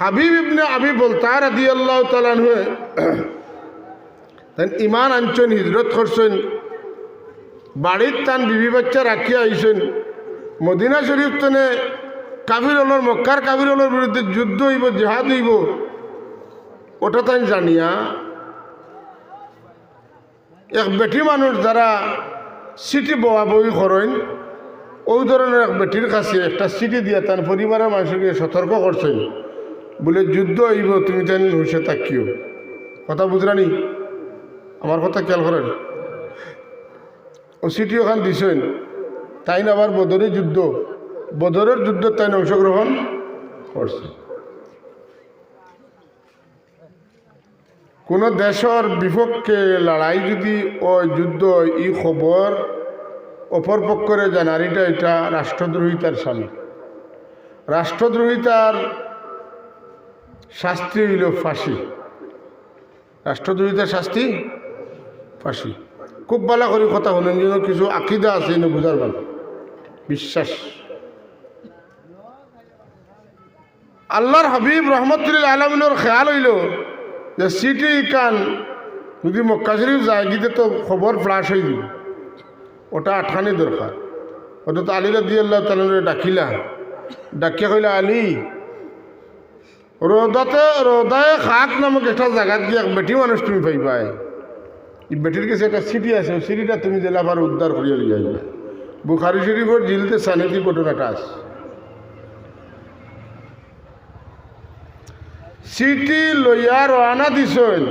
হাবিব ইবনে আবি বলতার আদি আল্লাহ তালানহে তাই ইমান আনছেন, হিজরত করছেন, বাড়ির তান বিবি বাচ্চা রাখিয়া আইছেন, মদিনা শরীফ তনে কাবির হলর মক্কার কাবির হলর বিরুদ্ধে যুদ্ধ হইব, জেহাদ হইব, ওটা তাই জানিয়া এক বেটি মানুষ যারা সিটি বয়া বই করেন, ওই ধরনের এক বেটির কাছে একটা সিটি দিয়া তার পরিবারের মানুষকে সতর্ক করছেন। বলে, যুদ্ধ হইব, তুমি তাই হুসে তাকিও কথা বুঝরানি আমার কথা খেয়াল করেন। ও সিটি ওখান দিছেন তাই না আবার বদরে যুদ্ধ। বদরের যুদ্ধ তাই না অংশগ্রহণ করছে। কোনো দেশের বিপক্ষে লড়াই যদি ওই যুদ্ধ ই খবর, অপর পক্ষরে জানারিটা এটা রাষ্ট্রদ্রোহিতার স্বামী। রাষ্ট্রদ্রোহিতার শাস্তি হইল ফাঁসি। রাষ্ট্রদ্রোহিতার শাস্তি, ফাঁসি। খুব ভালো করে কথা হলেন যেন কিছু আকিদা আছে, এনে বুঝার ভালো। বিশ্বাস। আল্লাহর হাবিব রহমতুল্লাহ আলমিনের খেয়াল হইল যে সিটি কান যদি মক্কা শরীফ যায়, গিয়ে তো খবর ফ্লাশ হয়ে দিব ওটা আঠানি দরকার। তো আলীরা দিয়ে আল্লাহ তালে ডাকিলা। ডাকিয়া কইলা, আলী রোদাতে রোদায় খাক নামক একটা জায়গাত গিয়ে এক বেটি মানুষ তুমি পাইবাই এই বেটির কাছে একটা সিটি আছে, ওই সিটিটা তুমি দিলে আবার উদ্ধার করিয়া লিয়ে যাইবে বুখারি শরীফের জিলতে সানেতি ঘটনাটা আছে। সিটি লইয়া রওনা দিছেন।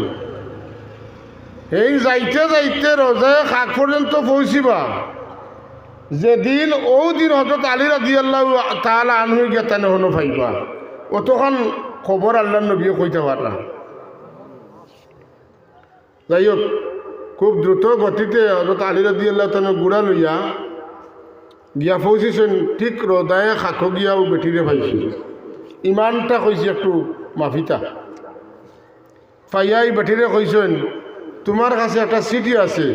এই যাইতে যাইতে রোজায় খাক পর্যন্ত পৌঁছিবা। যেদিন ও দিন হজরত আলী রাজি আল্লাহ তাহলে আনহই গেতানে হনো পাইবা। অতক্ষণ খবর আল্লাহ নবীও কইতে পারলাম যাই হোক খুব দ্রুত গতিতে হজরত আলী রাজি আল্লাহ তানে গুড়া লইয়া গিয়া পৌঁছিছেন, ঠিক রোদায় খাকো গিয়াও বেটিরে পাইছি। ইমানটা কইছি একটু মাফিতা। পাইয়াই বেটিরে কইছেন তোমার কাছে একটা সিটি আছে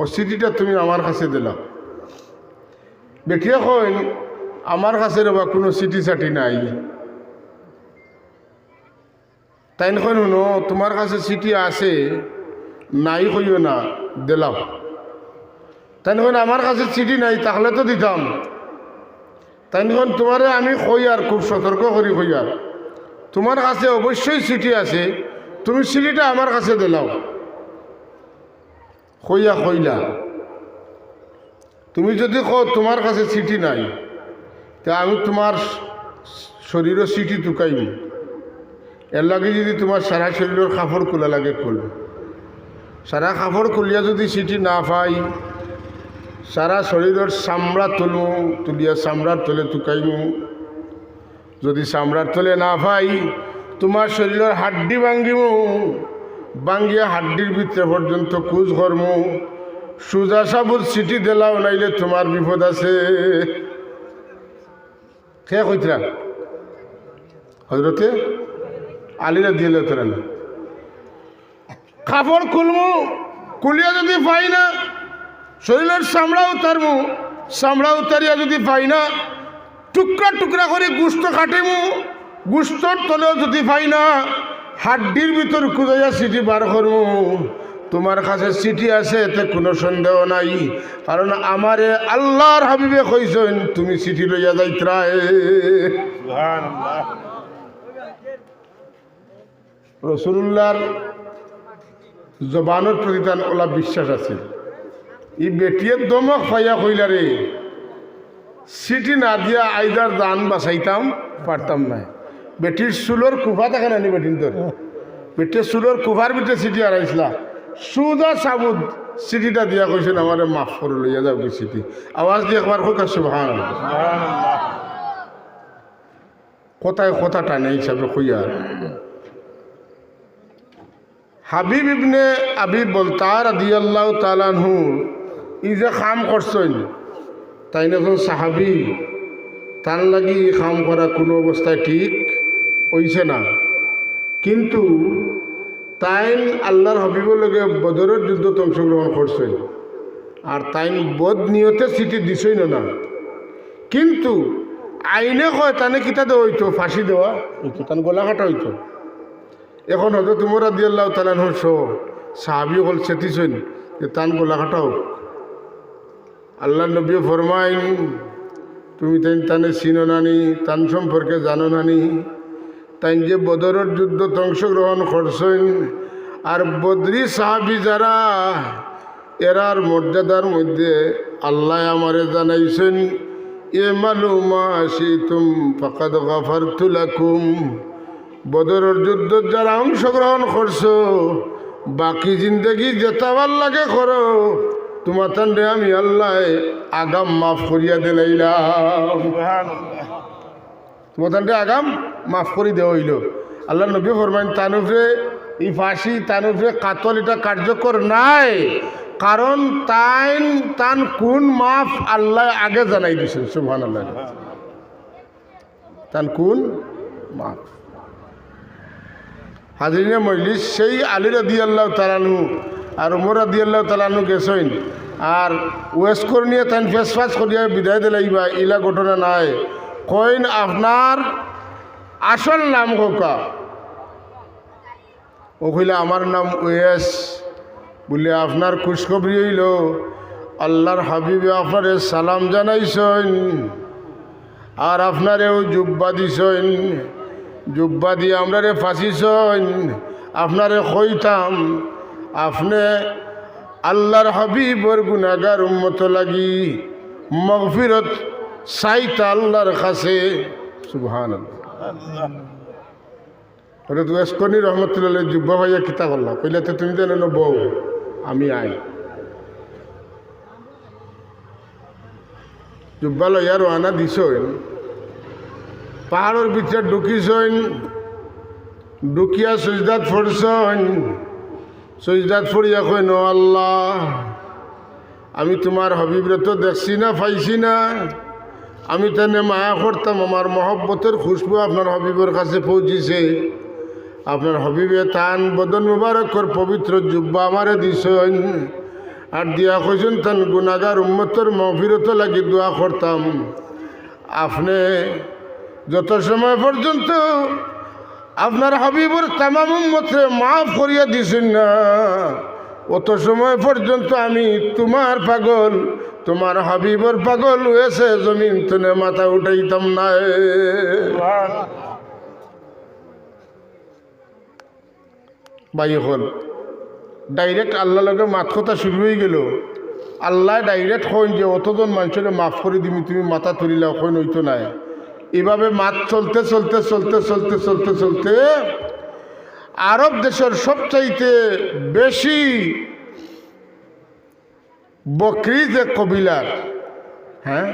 ও সিটিটা তুমি আমার কাছে দিলা। বেটিয়ে কইন আমার কাছে রবা কোনো সিটি সাটি নাই। তাই কইন শুনো তোমার কাছে চিঠি আছে, নাই কইও না দিলাম তাই কইন আমার কাছে চিঠি নাই তাহলে তো দিতাম তাই কইন তোমারে আমি কই আর খুব সতর্ক করি কই আর তোমার কাছে অবশ্যই চিঠি আছে, তুমি চিঠিটা আমার কাছে দিলাও। কইয়া কইলা। তুমি যদি কো তোমার কাছে চিঠি নাই, তা আমি তোমার শরীরও সিটি টুকাইব এর লাগে যদি তোমার সারা শরীরের কাপড় খোলা লাগে খুলব সারা কাপড় খুলিয়া যদি সিটি না পাই, সারা শরীরের চামড়া তুলু, তুলিয়া চামড়ার তলে টুকাইমু যদি চামড়ার তলে না পাই, তোমার শরীরের হাড্ডি ভাঙ্গিমু। ভাঙ্গিয়া হাড্ডির ভিতরে পর্যন্ত কুচ করমু। সুজা সাবুর সিটি দিলাও, নাইলে তোমার বিপদ আছে। কে কইতরা? হজরতে আলিরা দিয়ে তোরা কাপড় খুলমু, কুলিয়া যদি পাই না, শরীরের চামড়া উতারমু, চামড়া উতারিয়া যদি পাই না, টুকরা টুকরা করে গুস্ত কাটিমু, গুস্তর তলেও যদি পাই না, হাড্ডির ভিতর কুদাইয়া সিটি বার করমু। তোমার কাছে চিঠি আছে, এতে কোনো সন্দেহ নাই, কারণ আমারে আল্লাহর হাবিবে কইছেন তুমি চিঠি লইয়া যাইত্রায়। রসুল্লাহর জবানের প্রতি তার ওলা বিশ্বাস আছে। ই বেটিয়ে দমক পাইয়া কইলা রে সিটি না দিয়া আইদার দান বাঁচাইতাম পারতাম না বেটির চুলোর কুফা থাকে না নি বেটির তোর বেটির চুলোর কুফার ভিতরে সিটি হারাইছিলা সুদা সাবুদ সিটিটা দিয়া কইছেন আমার মাফ করে লইয়া যাও কি সিটি আওয়াজ দিয়ে একবার হোক আর সুবহান কোথায় কথা টানে হিসাবে কইয়া। হাবিব ইবনে আবিব বলতার আদিয়াল্লাহ তালানহু ই যে কাম করছেন, তাই না সাহাবি? তার লাগি কাম করা কোনো অবস্থায় ঠিক হইছে না। কিন্তু তাই আল্লাহর হবিবর লগে বদরের যুদ্ধতে অংশগ্রহণ করছেন, আর তাই বদ নিয়তে সিটি দিছই না। কিন্তু আইনে কয় তানে কিতা দেওয়া হইতো? ফাঁসি দেওয়া হইতো, তান গলা কাটা হইতো। এখন হয়তো তোমরা দিয়ে আল্লাহ তালান হর্ষ সাহাবি হল চেতিছেন যে, তান গলা কাটা হোক আল্লাহ নবী ফরমাইন, তুমি তাই তানে চিনো নানি, তান সম্পর্কে জানো নানি। তাই যে বদরের যুদ্ধ অংশগ্রহণ করছেন, আর বদরি সাহাবি যারা, এরার মর্যাদার মধ্যে আল্লাহ আমারে জানাইছেন, এ মালুমা তুম ফাকাদ গাফার তুলাকুম বদরের যুদ্ধ যারা অংশগ্রহণ করছ বাকি জিন্দগি যেতাবার লাগে করো। তোমার তান্ডে আমি আল্লাহ আগাম মাফ করিয়া দিলাইলাম তোমার তান্ডে আগাম মাফ করি দেওয়া হইল। আল্লাহ নবী ফরমাইন তানুফে এই ফাঁসি তানুফে কাতল এটা কার্যকর নাই। কারণ তাইন তান কোন মাফ আল্লাহ আগে জানাই দিছে সুহান আল্লাহ তান কোন মাফ? হাজরিনে মজলিস, সেই আলী রাদি আল্লাহ তালানু আর উমর রাদি আল্লাহ তালানু গেছেন। আর ওয়েস করে নিয়ে তাই ফেস ফাস করিয়া বিদায় দিলাইবা ইলা ঘটনা নাই। কইন আপনার আসল নাম কোকা? ও কইলে, আমার নাম ওয়েস বলে আপনার খুশখবরি হইল। আল্লাহর হাবিবে আপনারে সালাম জানাইছেন। আর আপনারেও জুব্বা দিছেন। জুব্বা দিয়ে আমরারে ফাঁসিছেন আপনারে কইতাম আপনি আল্লাহর হাবিবর গুনাগার উম্মত লাগি, মগফিরত সাইতা আল্লাহর কাছে। সুবহান ওরে তো এসকনি রহমতুল্লাহ যুব্বা ভাইয়া কিতা করলা? কইলে তো তুমি জানো না বউ, আমি আই। জুব্বা লইয়া রোয়ানা দিছইন। পাহাড়ের ভিতরে ঢুকিছইন ঢুকিয়া সজদাত ফরছইন সজদাত ফরিয়া কইন আল্লাহ, আমি তোমার হবিবরে তো দেখছি না, পাইছি না। আমি তেনে মায়া করতাম, আমার মহব্বতের খুশবু আপনার হবিবের কাছে পৌঁছিছে। আপনার হবিবে তান বদন মুবারকর পবিত্র জুব্বা আমারে দিছেন। আর দিয়া কইছেন, তান গুণাগার উম্মতর মহফিরত লাগি দোয়া করতাম। আপনি যত সময় পর্যন্ত আপনার হাবিবর তামাম মতে মাফ করিয়া দিছেন না, অত সময় পর্যন্ত আমি তোমার পাগল, তোমার হাবিবর পাগল হয়েছে, জমিন তনে মাথা উঠাইতাম না। বাই হল ডাইরেক্ট আল্লাহ লগে মাত কথা শুরু হয়ে গেল। আল্লাহ ডাইরেক্ট কইন যে, অতজন মানুষের মাফ করে দিবি, তুমি মাথা তুলিলা কইন হইতো নাই। এভাবে মাছ চলতে চলতে চলতে চলতে চলতে চলতে আরব দেশের সবচাইতে বেশি বকরি যে কবিলার হ্যাঁ?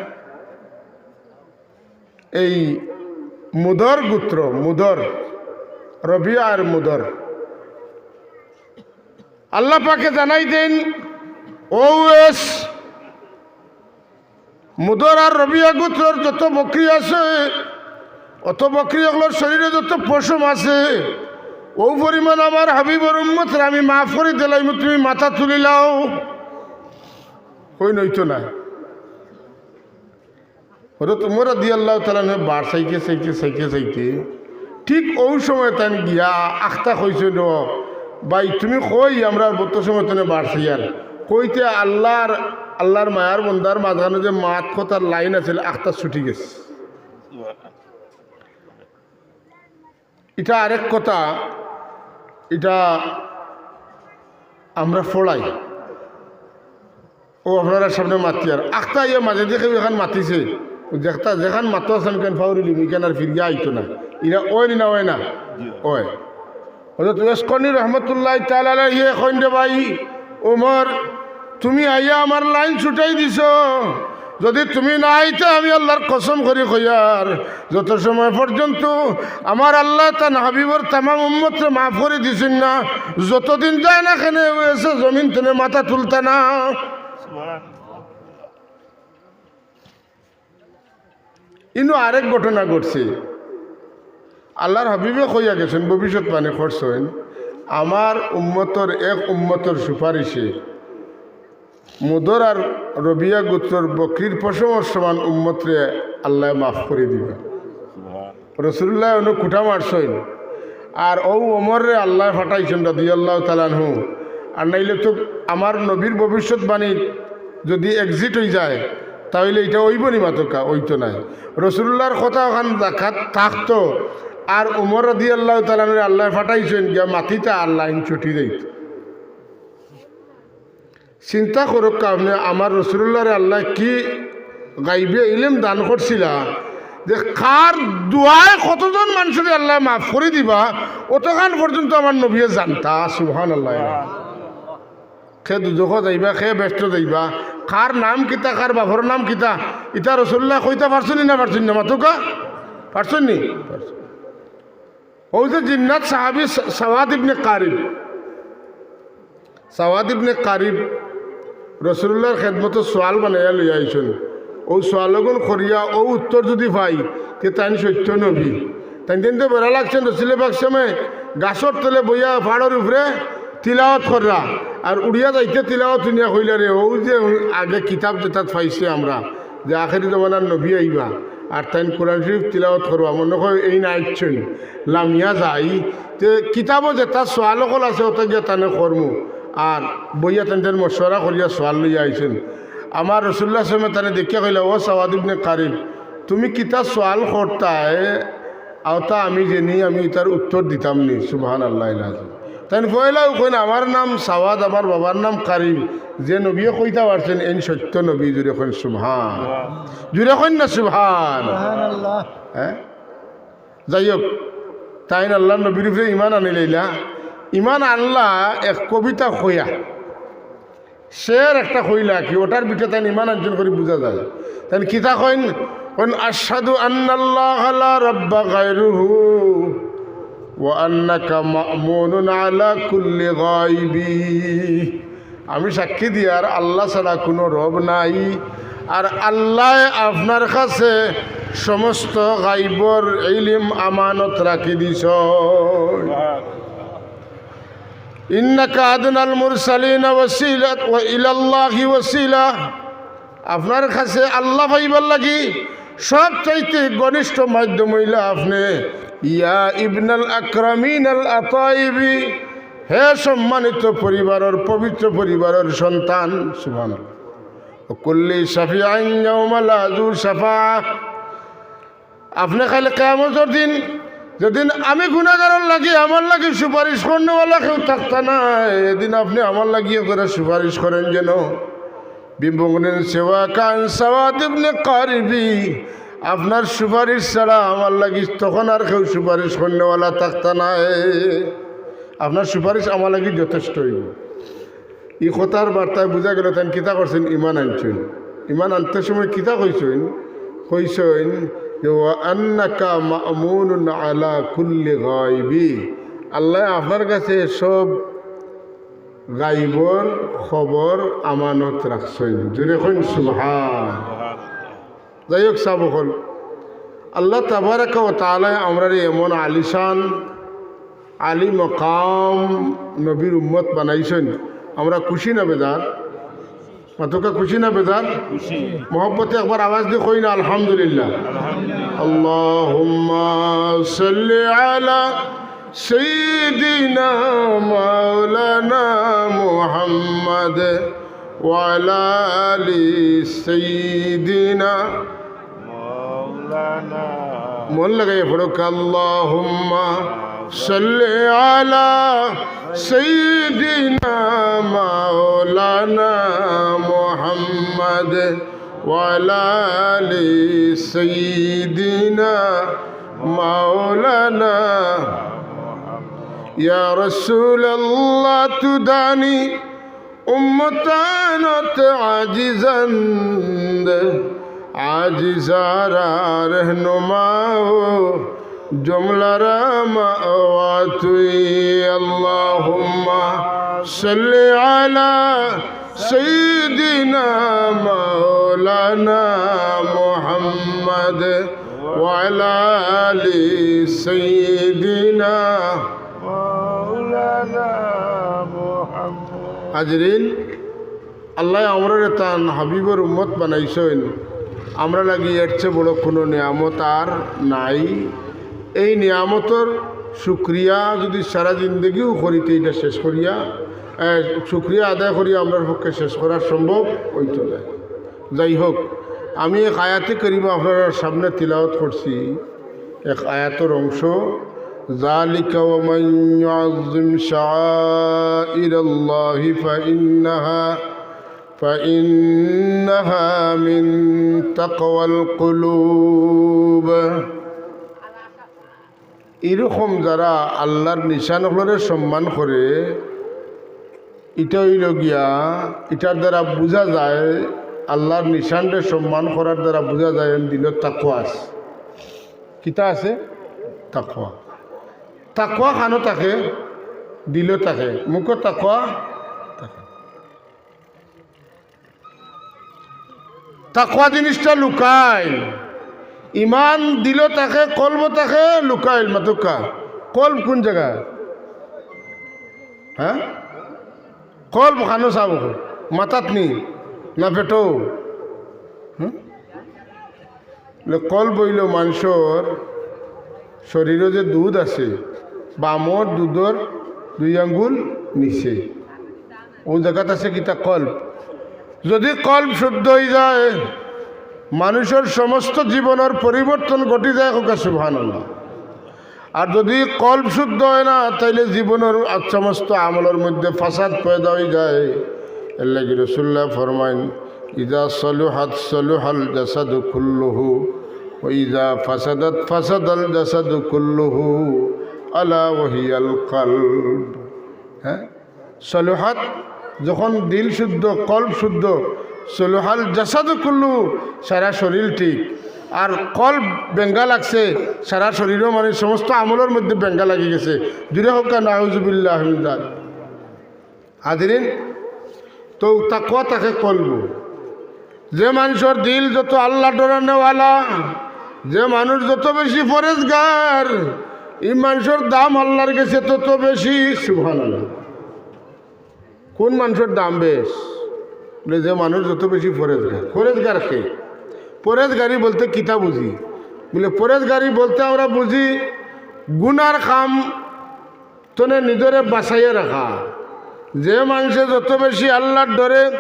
এই মুদর গোত্র, মুদর, রবিয়া আর মুদর। আল্লাহ পাকে জানাই দেন, ও এস মুদর আর রবিয়া গোত্রর যত বকরি আছে, অত বকরি ওগুলোর শরীরে যত পশম আছে, ও পরিমাণ আমার হাবিবর উম্মত আমি মাফ করে দিলাম, তুমি মাথা তুলিলাও কই নইতো না। ওটা তোমরা দিয়ে আল্লাহ তালা বার চাইকে চাইকে চাইকে চাইতে ঠিক ওই সময় তান গিয়া আখতা কইছে, ন, ভাই, তুমি কই? আমরা বত সময় তানে বার চাইয়ার কইতে আল্লাহর আল্লাহর মায়ার বন্দার মাঝখানে যে মাত কথার লাইন আছিল আখতা ছুটি গেছে। এটা আরেক কথা, এটা আমরা ফোড়াই। ও আপনারা সামনে মাতি আর। আখতা ইয়ে মাঝে দেখে এখান মাতিছে দেখতা যেখান মাতো আছেন কেন ফাউরি লিবি কেন আর ফিরিয়া আইতো না। ইরা ওই না ওই না, ওই। হজরত ওয়েসকনি রহমতুল্লাহ তালা ইয়ে কইন ভাই, ওমর তুমি আইয়া আমার লাইন ছুটাই দিছ। যদি তুমি না আইতে, আমি আল্লাহর কসম করি কইয়ার যত সময় পর্যন্ত আমার আল্লাহ তান হাবিবর তামাম উম্মতরে মাফ করে দিছেন না, যতদিন যায় না কেন এসে জমিন তেনে মাথা তুলতে না। ইনু আরেক ঘটনা ঘটছে। আল্লাহর হাবিবে কইয়া গেছেন ভবিষ্যৎ মানে করছেন। আমার উম্মতর এক উম্মতর সুপারিশে মুদর আর রবিয়া গোত্রর বকরির পশমর সমান উম্মতরে আল্লাহ মাফ করে দিবা। রসুল্লাহ অন্য কুঠা মারছইন আর ও ওমরে আল্লাহ ফাটাইছেন রাদি আল্লাহ তালানহু আর নাইলে তো আমার নবীর ভবিষ্যৎবাণী যদি এক্সিট হয়ে যায়, তাহলে এটা ওইব নি মাতকা ওই তো নাই। রসুল্লাহর কথা ওখান দেখাত থাকতো। আর উমর রাদি আল্লাহ তালানের আল্লাহ ফাটাইছেন, গিয়া মাটিতে আল্লাহ ছুটি দিত চিন্তা করুক আপনি আমার রসুল্লাহর আল্লাহ কি গাইবে ইলেম দান করছিলা যে কার দুয়ায় কতজন মানুষের আল্লাহ মাফ করে দিবা অতখান পর্যন্ত আমার নবীয়ে জানতা সুহান আল্লাহ খে দুজখ যাইবা, খে ব্যস্ত যাইবা। কার নাম কিতা কার বাপর নাম কিতা, ইতা রসুল্লাহ কইতা পারছনি না পারছনি না? মাতুকা? পারছনি ওই যে জিন্নাত সাহাবি সাওয়াদ ইবনে কারিব সাওয়াদ ইবনে কারিব রসুল্লাহর খেদমতো সোয়াল বানাইয়া লই আইসন। ও সোয়ালগুন করিয়া ও উত্তর যদি পাই, তে তাই সত্য নবী। তাই কিন্তু বেড়া লাগছেন রসুলের বাক্সমে গাছর তলে বইয়া পাহাড়ের উপরে তিলাওয়াত কররা আর উড়িয়া যাইতে তিলাওয়াত শুনিয়া কইলা রে ও যে আগে কিতাব যেটা পাইছে আমরা, যে আখেরি জমানার নবী আইবা আর তাই কোরআন শরীফ তিলাওয়াত করবা মনে হয় এই না লামিয়া যাই। তে কিতাবও যেটা সোয়ালকল আছে ওটা গিয়ে তানে কর্ম আর বইয়া তেন মশওয়ারা করিয়া সোয়াল লইয়া আইছেন আমার রসুল্লাহ সময় তানে দেখিয়া কইলা ও সাওয়াদিবনে কারিম তুমি কিতা সোয়াল করতায় আওতা আমি জেনি আমি তার উত্তর দিতাম নি সুবহান আল্লাহ তাই পয়লাও কইন আমার নাম সাওয়াদ আমার বাবার নাম কারিম যে নবীয়ে কইতা পারছেন এন সত্য নবী জুড়ে কইন সুবহান। জুড়ে কইন না সুবহান? হ্যাঁ যাই হোক তাই আল্লাহ নবীর উপরে ইমান আনিলাইলা ইমান আল্লাহ এক কবিতা খইয়া শের একটা কইলা কি, ওটার ভিতরে তাই ইমান অর্জন করে বোঝা যায়। তাই কিতা কইন? কইন, আশহাদু আন্নাল্লাহ রাব্বা গায়রুহু ওয়া আন্নাকা মা'মুনুন আলা কুল্লি গায়বি। আমি সাক্ষী দিয়ার আল্লাহ ছাড়া কোনো রব নাই। আর আল্লাহ আপনার কাছে সমস্ত গাইবর ইলিম আমানত রাখি দিছ। আপনার কাছে আল্লাহ পাইবার লাগি সব চাইতে ঘনিষ্ঠ মাধ্যম হইলা আপনি। ইয়া ইবনাল আকরামিন আতাইবি। হে সম্মানিত পরিবারের, পবিত্র পরিবারের সন্তান সুবহান কুল্লি আযু শাফা। আপনি খালি কেমতের দিন যেদিন আমি গুণাগারের লাগি, আমার লাগি সুপারিশ করনেওয়ালা কেউ থাকতা না এদিন আপনি আমার লাগিয়ে করে সুপারিশ করেন যেন। বিম্বনের সেবা কান দেবনে কারিবি। আপনার সুপারিশ ছাড়া আমার লাগি তখন আর কেউ সুপারিশ করনেওয়ালা থাকতা না আপনার সুপারিশ আমার লাগি যথেষ্ট হইব। ই কথার বার্তায় বোঝা গেল তাই কিতা করছেন ইমান আনছেন। ইমান আনতে সময় কিতা কইছেন কইছেন আন্নাকা মামুন আলা কুল্লি গাইবি আল্লাহ আপনার কাছে সব গাইবর খবর আমানত রাখছেন। জুড়ে কইন, সুবহান। যাই হোক সাবকল আল্লাহ তাবারাকা ও তালায় আমরা এমন আলিশান আলী মকাম নবীর উম্মত বানাইছেন। আমরা খুশি না মাতকা খুশি না বেদার মোহব্বতে একবার আওয়াজ দিয়ে কই না আলহামদুলিল্লাহ। আল্লাহুম্মা সাল্লি আলা সাইয়্যিদিনা মাওলানা মুহাম্মদ মন লাগাই পড়ুক আল্লাহুম্মা সাল্লি আলা সাইয়্যিদিনা মাওলানা মুহাম্মদ ওয়ালা আলি সাইয়্যিদিনা মাওলানা ইয়া রাসূলাল্লাহ তুদানি উম্মতানত আজিজান আজিজারা রহনুমাও জমলারা মাওয়া তুই আল্লাহুম্মা সাল্লি আলা সাইয়্যিদিনা মাওলানা মুহাম্মদ ওয়ালা আলি সাইয়্যিদিনা হাজরিন, আল্লাহ আমরের তান হাবিবর উম্মত বানাইছেন। আমরা লাগি এর চেয়ে বড় কোনো নিয়ামত আর নাই। এই নিয়ামতর শুক্রিয়া যদি সারা জিন্দগিও করিতে এটা শেষ করিয়া এ, শুক্রিয়া আদায় করিয়া আমরা পক্ষে শেষ করা সম্ভব হইতো না যাই হোক আমি এক আয়াতে করিম আপনার সামনে তিলাওয়াত করছি এক আয়াতর অংশ ذلك ومن يعظم شعائر الله فإنها فإنها من تقوى القلوب এরকম যারা আল্লাহর নিশানগুলোরে সম্মান করে এটা হইল গিয়া, এটার দ্বারা বোঝা যায়, আল্লাহর নিশানরে সম্মান করার দ্বারা বোঝা যায় দিল তাকুয়া আছে। কিতা আছে? তাকুয়া তাকুয়া খানো থাকে দিল থাকে মুখ তাকুয়া থাকে। তাকুয়া জিনিসটা লুকায় ইমান দিল তাকে, কলব তাকে, লুকাইল মাতুকা। কলব কোন জায়গা? হ্যাঁ? কলব খানো চাব। মাথাত নি, না পেটো। কলব হইল মানুষের শরীরে যে দুধ আছে বামর দুধর দুই আঙ্গুল নিচে। ও জায়গাত আছে কিতা কল্প যদি কল্প শুদ্ধ হয়ে যায় মানুষের সমস্ত জীবনের পরিবর্তন ঘটি যায় হোক সুভান আর যদি কল্প শুদ্ধ হয় না, তাইলে জীবনের সমস্ত আমলের মধ্যে ফাসাদ পয়দা হয়ে যায়। এর লাগি রসুল্লাহ ফরমাইন, ইদা সলুহাত সলুহাল জাসাদু কুল্লুহু ওইদা ফাসাদাত ফাসাদাল জাসাদু কুল্লুহু, আলা ওহিয়াল কলব। হ্যাঁ? সলুহাত যখন দিল শুদ্ধ, কল্প শুদ্ধ সলুহাল জাসাদু কুল্লু, সারা শরীর ঠিক। আর কল বেঙ্গা লাগছে, সারা শরীরও মানে সমস্ত আমলের মধ্যে বেঙ্গা লাগি গেছে। জুড়ে হোক নাউজুবিল্লাহ আহমদাদ হাজিরিন, তো তাকুয়া তাকে কলব। যে মানুষের দিল যত আল্লাহ ডরানেওয়ালা যে মানুষ যত বেশি ফরেজগার এই মানুষের দাম আল্লাহর গেছে তত বেশি সুভান কোন মানুষের দাম বেশ? যে মানুষ যত বেশি ফরেজগার ফরেজগার কে? পরেজগারি বলতে কিতা বুঝি? বলে পরেজগারি বলতে আমরা বুঝি, গুনার কাম তোনে নিজরে বাঁচাইয়ে রাখা। যে মানুষে যত বেশি আল্লাহর ডরে,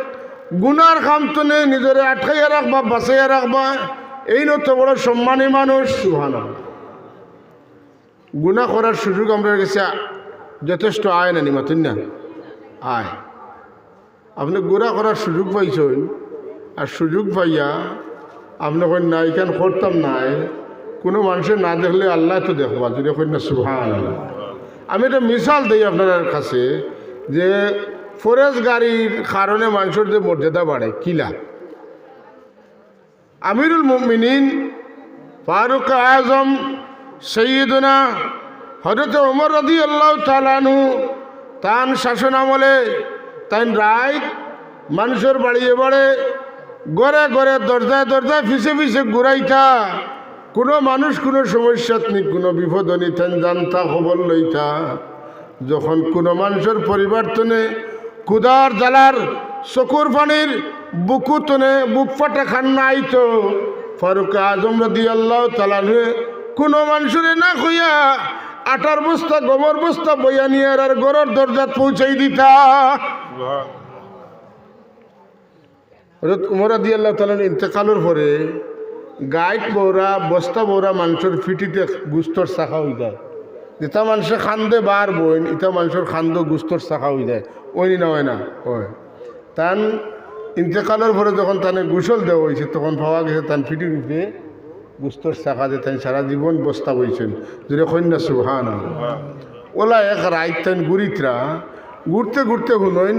গুনার কাম তনে নিজরে আটকাইয়া রাখবা, বাঁচাইয়া রাখবা, এই নত বড় সম্মানী মানুষ সুহানা গুণা করার সুযোগ আমরা কাছে যথেষ্ট আয় না নিমাতুন না? আয়। আপনি গুণা করার সুযোগ পাইছেন। আর সুযোগ পাইয়া আপনি কই না এখান করতাম নাই। কোনো মানুষের না দেখলে আল্লাহ তো দেখবা, যদি না সুহান আমি এটা মিসাল দিই আপনার কাছে, যে ফরেস্ট গাড়ির কারণে মানুষের যে মর্যাদা বাড়ে কিলা আমিরুল মুমিনিন, ফারুক আজম, সৈয়দনা হজরত ওমর রদি আল্লাহ তালানু তান শাসন আমলে তাই রায় মানুষের বাড়ে গড়ে গড়ে দরজায় দরজায় ফিসে ফিসে ঘুরাইতা। কোনো মানুষ কোনো সমস্যাত নি কোনো বিপদ নিতেন জানতা, খবর লইতা। যখন কোনো মানুষের পরিবর্তনে কুদার জ্বালার চকুর পানির বুকু তনে বুক ফাটা খান্না আইতো ফারুক আজম রদি আল্লাহ তালানুয়ে কোনো মানুষের না কইয়া আটার বস্তা গোবর বস্তা বইয়া নিয়ে আর গরর দরজাত পৌঁছাই দিতা। উমরা দিয়ে আল্লাহ তালার ইন্তেকালের পরে গাইড বৌরা বস্তা বৌরা মানুষের ফিটিতে গুস্তর শাখা হয়ে যায়। যেটা মানুষের খান্দে বার বইন এটা মানুষের খান্দ গুস্তর শাখা হয়ে যায়। ওই না হয় না ওই। তান ইন্তেকালের পরে যখন তানে গুসল দেওয়া হয়েছে, তখন পাওয়া গেছে তান ফিটি রূপে গুস্তর চাকা তাই সারা জীবন বস্তা বইছেন। যদি কন্যা সুহান ওলা এক রাইত তাই গুড়িতরা ঘুরতে ঘুরতে শুনইন,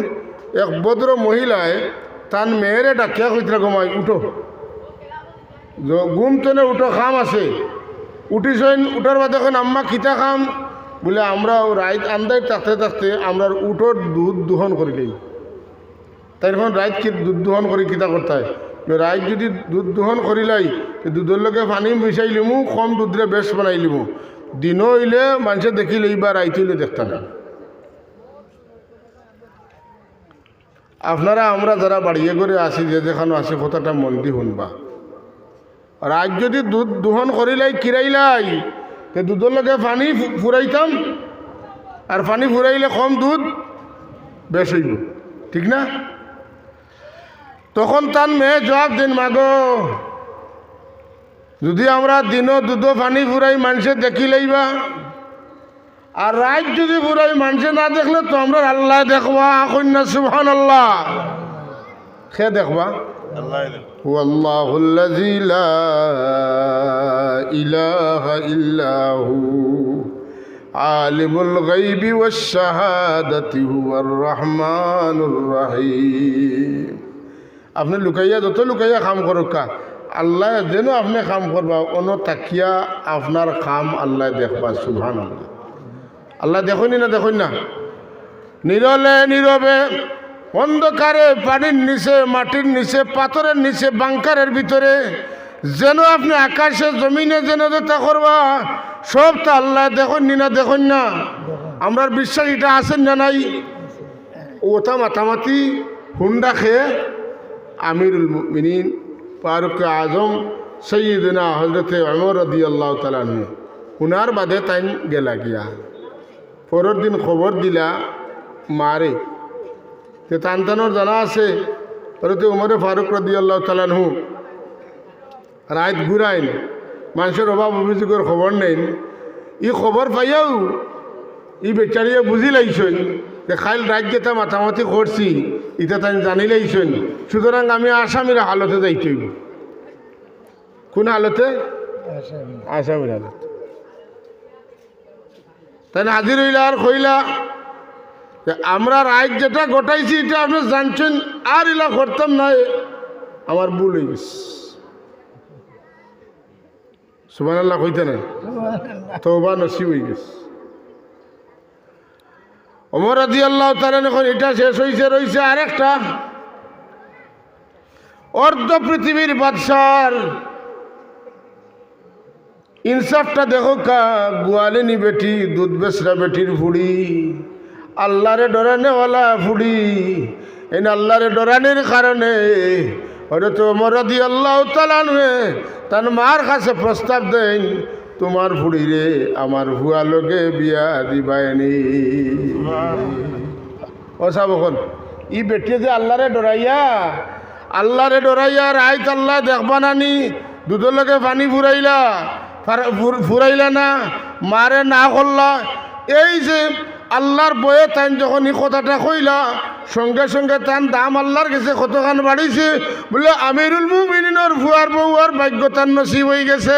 এক ভদ্র মহিলায় তান মেয়েরে ডাকিয়া কইতরা গমাই উঠো। য- ঘুম তনে উঠো, খাম আছে। উঠিছেন উঠার বাদে এখন আম্মা, কিতা খাম? বলে, আমরা রাইত আন্দাই থাকতে থাকতে আমরা উঠোর দুধ দোহন করিলেই তাই এখন রাইত কি দুধ দোহন করি, কিতা করতে হয় রাইত যদি দুধ দোহন করিলাই দুধের লগে পানি মিশাই লিমু, কম দুধরে বেশ বানাই লিমু। দিনও হইলে মানুষে দেখিলে বা রাইত হইলে দেখতাম না আপনারা, আমরা যারা বাড়িয়ে করে আসি যে যেখানে আসি কথাটা মন দি শুনবা। রাত যদি দুধ দোহন করিলাই কিরাইলাই তে দুধের লগে পানি ফুরাইতাম আর পানি ফুরাইলে কম দুধ বেশ হইব। ঠিক না? তখন তার মেয়ে জবাব দিন মাগো যদি আমরা দিনও দুধ পানি ফুরাই মানুষে দেখি লইবা আর রাত যদি ফুরাই মানুষে না দেখলে তো আমরা আল্লাহ দেখবা কন্যা সুবহান আল্লাহ সে দেখবা هو الله الذي لا إله إلا هو عالم الغيب والشهادة هو الرحمن الرحيم আপনি লুকাইয়া যত লুকাইয়া কাম করুকা আল্লাহ যেন আপনি কাম করবা, অন তাকিয়া আপনার কাম আল্লাহ দেখবা সুভান আল্লাহ আল্লাহ দেখুন না দেখুন না? নীরলে নীরবে, অন্ধকারে পানির নিচে, মাটির নিচে, পাথরের নিচে, বাংকারের ভিতরে, যেন আপনি আকাশে, জমিনে যেন যেটা করবা, সব তো আল্লাহ দেখুন না দেখুন না? আমরার বিশ্বাস এটা আছেন না নাই? ওটা মাতামাতি, হুন্ডা খেয়ে আমিরুল মিনীন ফারুক আজম, সৈয়দনা হজরত অমর রদি আল্লাহ তালানু উনার বাদে তাইন গেলা গিয়া। পরের দিন খবর দিলা, মারে। তে তানতানোর জানা আছে হজরত উমরে ফারুক রদি আল্লাহ তালানহু রাত ঘুরাইন, মানুষের অভাব অভিযোগের খবর নেই ই খবর পাইয়াও, ই বেচারিয়ে বুঝি লাইছই যে খাইল রাত যেটা মাতামাতি করছি এটা তাই জানি লাইছই সুতরাং আমি আসামির হালতে যাইতে হইব। কোন হালতে আসামির হালত তাই হাজির হইলা আর কইলা যে আমরা রাত যেটা ঘটাইছি এটা আপনি জানছেন আর ইলা করতাম না আমার ভুল হয়ে গেছে। সুবান আল্লাহ কইতে না তৌবা নসিব হয়ে গেছে। অমর আদি আল্লাহ তারা এখন এটা শেষ হয়েছে রয়েছে আরেকটা। অর্ধ পৃথিবীর বাদশার ইনসাফটা দেখো কা গোয়ালিনী বেটি, দুধ বেসরা বেটির ফুড়ি আল্লাহরে ডরানেওয়ালা ফুড়ি এই আল্লাহরে ডরানির কারণে ওরে তো মরদি আল্লাহ তালানবে তার মার কাছে প্রস্তাব দেন তোমার ফুড়ি রে আমার ভুয়া লোকে বিয়া দিবায়নি ও সাবখন ই বেটি যে আল্লাহরে ডরাইয়া আল্লাহরে ডরাইয়া রাইত আল্লাহ দেখবা নানি দুধের লগে পানি ফুরাইলা ফুরাইলা না মারে না করলা এই যে আল্লাহর বয়ে তাই যখন এই কথাটা কইলা, সঙ্গে সঙ্গে তার দাম আল্লাহর কাছে কতখান বাড়িছে বলে আমিরুল মুমিনিনের ফুয়ার বউয়ার ভাগ্য তার নসিব হয়ে গেছে।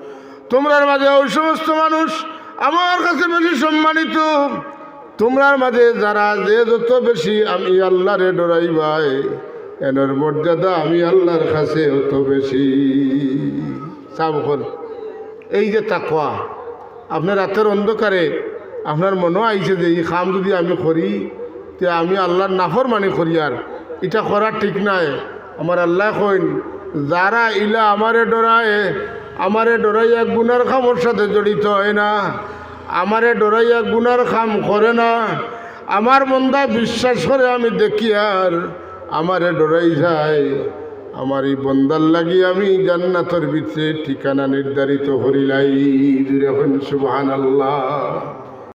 তোমরার মাঝে ওই সমস্ত মানুষ আমার কাছে বেশি সম্মানিত। তোমরার মাঝে যারা যে যত বেশি আমি আল্লাহরে ডরাইবাই এনের মর্যাদা আমি আল্লাহর কাছে অত বেশি। সাবখন এই যে তাকওয়া, আপনার রাতের অন্ধকারে আপনার মনেও আইছে যে এই কাম যদি আমি করি, তে আমি আল্লাহর নাফর মানে করি আর। এটা করা ঠিক নাই। আমার আল্লাহ কইন, যারা ইলা আমারে ডরায় আমারে ডরাইয়া গুনার খামর সাথে জড়িত হয় না। আমারে ডরাইয়া গুনার খাম করে না। আমার মন্দা বিশ্বাস করে আমি দেখি আর আমারে ডরাই যায়। আমার এই বন্দার লাগি আমি জান্নাতর ভিতরে ঠিকানা নির্ধারিত হরিলাই সুবহান আল্লাহ